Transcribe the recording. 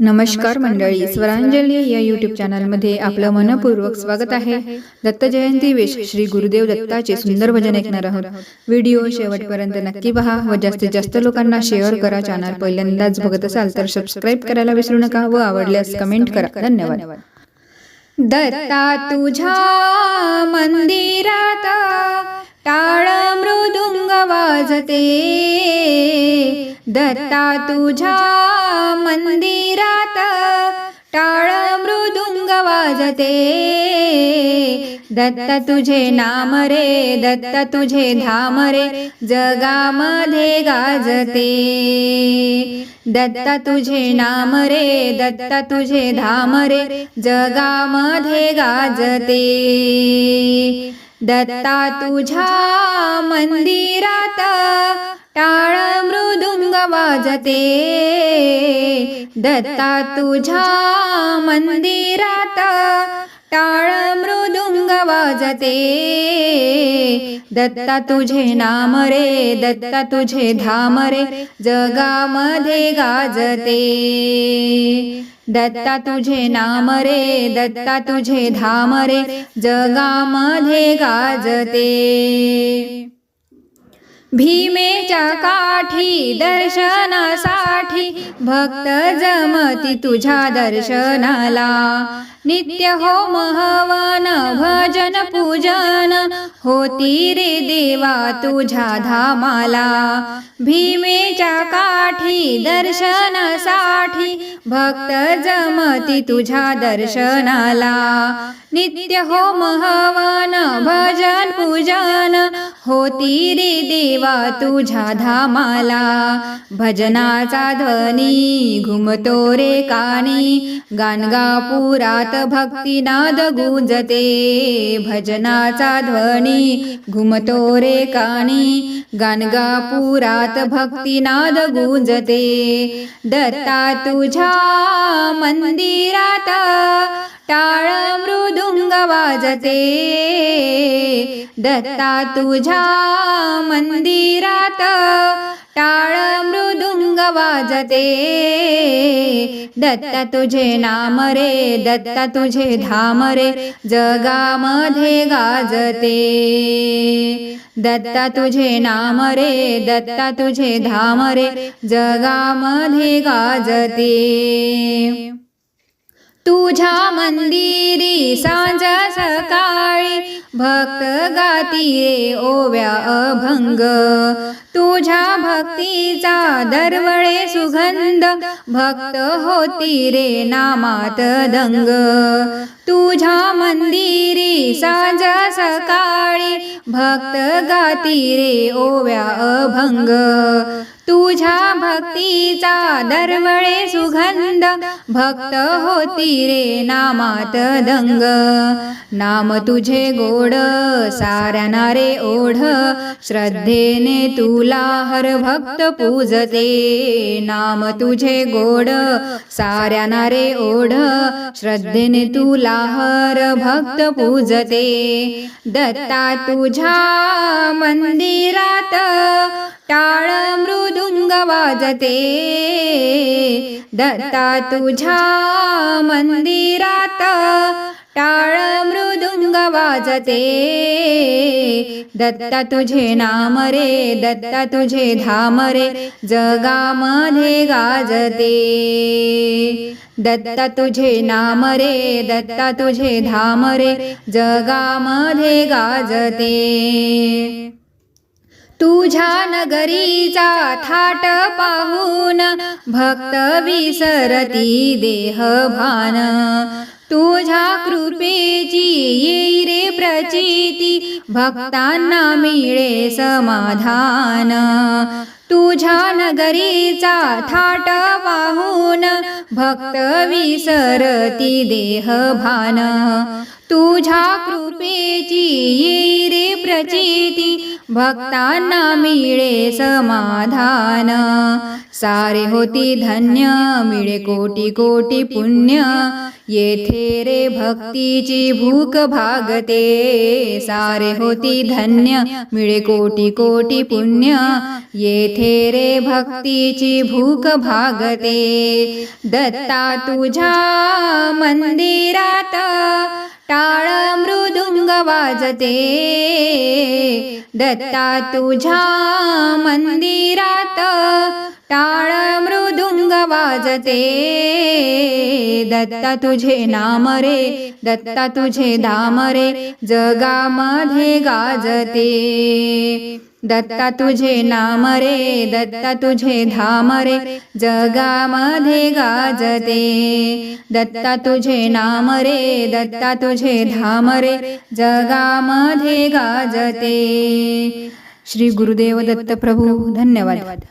नमस्कार मंडळी स्वरांजली या युट्यूब चॅनलमध्ये आपलं मनपूर्वक स्वागत आहे. दत्त जयंती विश श्री गुरुदेव दत्ताचे सुंदर भजन ऐकणार आहोत. व्हिडिओ शेवटपर्यंत नक्की पहा. व जास्तीत जास्त लोकांना शेअर करा चॅनल पहिल्यांदाच बघत असाल तर सबस्क्राईब करायला विसरू नका व आवडल्यास कमेंट करा. धन्यवाद. दत्ता तुझ्या मंदिरात टाळ वाजते. दत्ता तुझ्या मंदिरात टाळ मृदुंग वाजते. दत्त तुझे नाम रे दत्त तुझे धाम रे जगामध्ये गाजते. दत्त तुझे नाम रे दत्त तुझे धाम रे जगामध्ये गाजते. दत्ता तुझ्या मंदिरात टाळ मृदुंग वाजते. दत्ता तुझ्या मंदिरात टाळ मृदुंग दत्ता तुझे नाम रे दत्ता तुझे धाम रे जगामध्ये गाजते. दत्ता तुझे नाम रे दत्ता तुझे धाम रे जगामध्ये गाजते. भीमेच्या काठी दर्शनासाठी भक्त जमती तुझ्या दर्शनाला. नित्य होम हवन भजन पूजन होती रे देवा तुझ्या धामाला. भीमेच्या काठी दर्शनासाठी भक्त जमती तुझ्या दर्शनाला. नित्य होम हवन भजन पूजन होती रे देवा तुझ्या धामाला. भजनाचा ध्वनी घुमतो रे कानी. गाणगापुरात भक्तिनाद गुंजते. भजनाचा ध्वनी घुमतो रे कानी. गाणगापुरात भक्तिनाद गुंजते. दत्ता तुझ्या मंदिरात टाळ मृदुंग वाजते दत्ता तुझ्या मंदिरात टाळ मृदुंग वाजते दत्ता तुझे नाम रे दत्ता तुझे धाम रे जगामध्ये गाजते. दत्ता तुझे नाम रे दत्ता तुझे धाम रे जगामध्ये गाजते. तुझ्या मंदिरी सांज सकाळी भक्त गाती रे ओव्या अभंग. तुझ्या भक्तीचा दरवळे सुगंध भक्त होती रे नामात दंग. तुझ्या मंदिरी सांज सकाळी भक्त गाती रे ओव्या अभंग. तुझ्या भक्तीचा दरवळे सुगंध भक्त होती रे नामात दंग. नाम तुझे गोड साऱ्यांना रे ओढ. श्रद्धेने तुला हर भक्त पूजते. नाम तुझे गोड साऱ्यांना रे ओढ. श्रद्धेने तुला हर भक्त पूजते. दत्ता तुझ्या मंदिरात टाळ मृदुंग वाजते. दत्ता तुझ्या मंदिरात टाळ मृदुंग वाजते. दत्ता तुझे नाम रे दत्ता तुझे धाम रे जगामध्ये गाजते. दत्ता तुझे नाम रे दत्ता तुझे धाम रे जगामध्ये गाजते. तुझ्या नगरीचा थाट पाहून भक्त विसरती देह भान तुझ्या कृपेची येई रे प्रचिती भक्तांना मिळे समाधान. तुझ्या नगरीचा थाट पाहून भक्त विसरती देह भान तुझ्या कृपेची येई रे प्रचिती भक्तांना मिळे समाधान. सारे होती धन्य मिळे कोटी कोटी पुण्य. येथे रे भक्तीची भूक भागते. सारे होती धन्य मिळे कोटी कोटी पुण्य. येथे रे भक्तीची भूक भागते. दत्ता तुझ्या मंदिरात टाळ मृदुंग वाजते. दत्ता तुझ्या मंदिरात टाळ मृदुंग वाजते. दत्ता तुझ्या तुझे नाम रे दत्ता तुझे धाम रे जगामध्ये गाजते. दत्ता तुझे नाम रे दत्ता तुझे धाम रे जगामध्ये गाजते. दत्ता तुझे नाम रे दत्ता तुझे धाम रे जगामध्ये गाजते. श्री गुरुदेव दत्त प्रभू धन्यवाद.